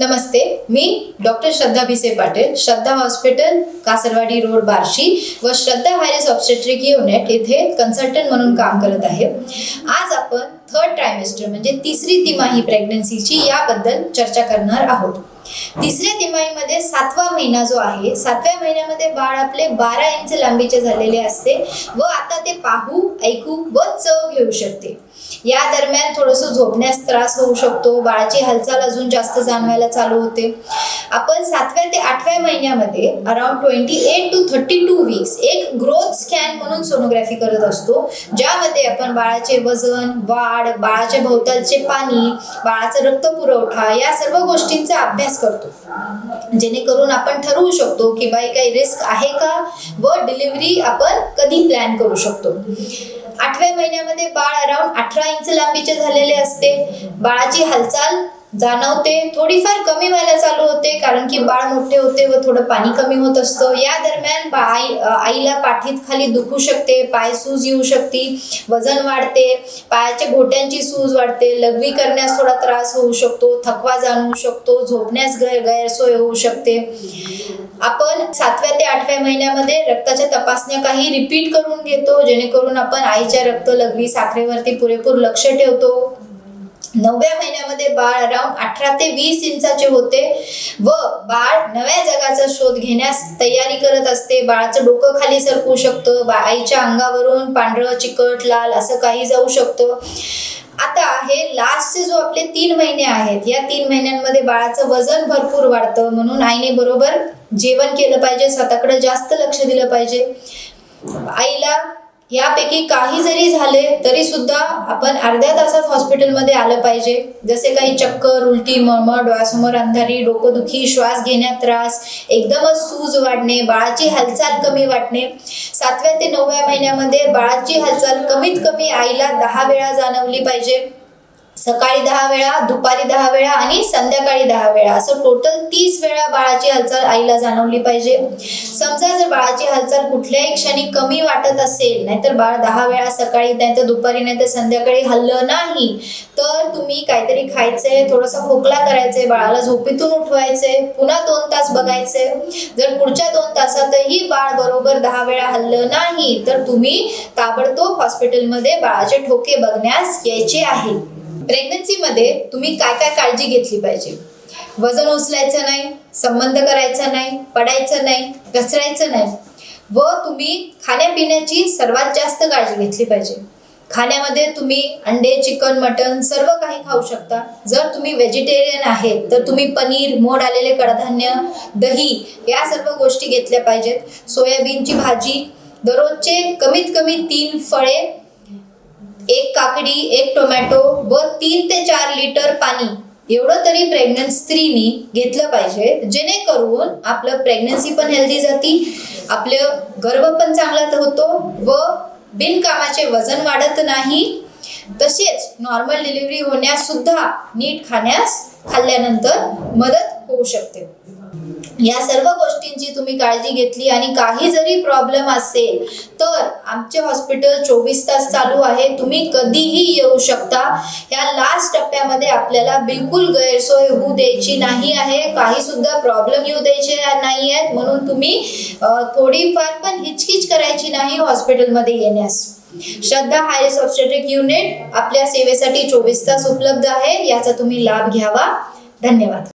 नमस्ते मी doctor Shraddha Bhise Patil Shraddha hospital Kasarwadi road Barshi व Shraddha high risk obstetric unit येथे consultant म्हणून काम करत आहे. आज आपण थर्ड ट्रायमेस्टर म्हणजे तिसरी तिमाही प्रेग्नन्सीची याबद्दल चर्चा करणार आहोत. तिसऱ्या तिमाहीमध्ये सातवा महिना जो आहे सातव्या महिन्यामध्ये बाळ आपले बारा इंच लांबीचे झालेले असते व आता ते पाहू ऐकू व चव घेऊ शकते. या दरम्यान थोडंसं झोपण्यास त्रास होऊ शकतो बाळाची हालचाल अजून जास्त जाणवायला चालू होते. आपण सातव्या ते आठव्या महिन्यामध्ये around twenty eight to thirty two weeks एक ग्रोथ स्कॅन म्हणून सोनोग्राफी करत असतो ज्यामध्ये आपण बाळाचे वजन वाढ बाळाच्या भोवतालचे पाणी बाळाचा रक्त पुरवठा या सर्व गोष्टींचा अभ्यास करतो. जेणेकरून आपण ठरवू शकतो की बाई काही रिस्क आहे का व डिलिव्हरी आपण कधी प्लॅन करू शकतो. आठव्या महिन्यामध्ये बाळ अराउंड अठरा इंच लांबीचे झालेले असते. बाळाची हालचाल जाणवते. थोडीफार कमी व्हायला चालू होते कारण की बाळ मोठे होते व थोडं पाणी कमी होत असतं. या दरम्यान बा- आई आईला पाठीत खाली दुखू शकते पाय सूज येऊ शकते वजन वाढते पायाच्या घोट्यांची सूज वाढते लघवी करण्यास थोडा त्रास होऊ शकतो थकवा जाणवू शकतो झोपण्यास गैर गैरसोय होऊ शकते. आपण सातव्या ते आठव्या महिन्यामध्ये रक्ताच्या तपासण्या काही रिपीट करून घेतो जेणेकरून आपण आईच्या रक्त लघवी साखरेवरती पुरेपूर लक्ष ठेवतो. नवव्या महिन्यामध्ये बाळ अराउंड अठरा ते वीस इंचाचे होते व बाळ नव्या जगाचा शोध घेण्यास तयारी करत असते. बाळाचं डोकं खाली सरकू शकतं बा आईच्या अंगावरून पांढरं चिकट लाल असं काही जाऊ शकतं. आता हे लास्टचे जो आपले तीन महिने आहेत या तीन महिन्यांमध्ये बाळाचं वजन भरपूर वाढतं. म्हणून आईने बरोबर जेवण केलं पाहिजे स्वतःकडे जास्त लक्ष दिलं पाहिजे. आईला यापैकी काही जरी झाले तरी सुद्धा आपण अर्ध्या तासात हॉस्पिटलमध्ये आलं पाहिजे. जसे काही चक्कर उलटी मळमळ डोळ्यासमोर अंधारी डोकंदुखी श्वास घेण्यात त्रास एकदमच सूज वाढणे बाळाची हालचाल कमी वाटणे. सातव्या ते नवव्या महिन्यामध्ये बाळाची हालचाल कमीत कमी आईला दहा वेळा जाणवली पाहिजे. सकाळी दहा वेळा दुपारी दहा वेळा आणि संध्याकाळी दहा वेळा. असं टोटल तीस वेळा बाळाची हालचाल आईला जाणवली पाहिजे. समजा जर बाळाची हालचाल कुठल्याही क्षणी कमी वाटत असेल नाहीतर बाळ दहा वेळा सकाळी नाहीतर दुपारी नाहीतर संध्याकाळी हल्लं नाही तर तुम्ही काहीतरी खायचंय थोडासा खोकला करायचंय बाळाला झोपेतून उठवायचंय पुन्हा दोन तास बघायचंय. जर पुढच्या दोन तासातही बाळ बरोबर दहा वेळा हल्लं नाही तर तुम्ही ताबडतोब हॉस्पिटलमध्ये बाळाचे ठोके बघण्यास यायचे आहे. प्रेग्नन्सीमध्ये तुम्ही काय काय काळजी घेतली पाहिजे? वजन उचलायचं नाही संबंध करायचा नाही पडायचं नाही घसरायचं नाही. व तुम्ही खाण्यापिण्याची सर्वात जास्त काळजी घेतली पाहिजे. खाण्यामध्ये तुम्ही अंडे चिकन मटन सर्व काही खाऊ शकता. जर तुम्ही व्हेजिटेरियन आहेत तर तुम्ही पनीर मोड आलेले कडधान्य दही या सर्व गोष्टी घेतल्या पाहिजेत. सोयाबीनची भाजी दररोजचे कमीत कमी तीन फळे एक काकडी एक टोमॅटो व तीन ते चार लिटर पाणी एवढं तरी प्रेग्नंट स्त्रीनी घेतलं पाहिजे जेणेकरून आपलं प्रेग्नन्सी पण हेल्दी जाती आपलं गर्भ पण चांगला होतो व बिनकामाचे वजन वाढत नाही. तसेच नॉर्मल डिलिव्हरी होण्यास सुद्धा नीट खाण्यास खाल्ल्यानंतर मदत होऊ शकते. या सर्व गोष्टी तुम्ही काळजी घेतली आणि काही जरी प्रॉब्लेम असेल तर आमचे हॉस्पिटल चोवीस तास चालू आहे. तुम्ही कधीही येऊ शकता. ह्या लास्ट टप्प्यामध्ये आपल्याला बिलकुल गैरसोय होऊ द्यायची नाही आहे. काही सुद्धा प्रॉब्लेम येऊ द्यायचे नाही आहेत. म्हणून तुम्ही थोडीफार पण हिचकिच करायची नाही हॉस्पिटलमध्ये येण्यास. श्रद्धा हायस ऑब्स्टेट्रिक युनिट आपल्या सेवेसाठी चोवीस तास उपलब्ध आहे. याचा तुम्ही लाभ घ्यावा. धन्यवाद.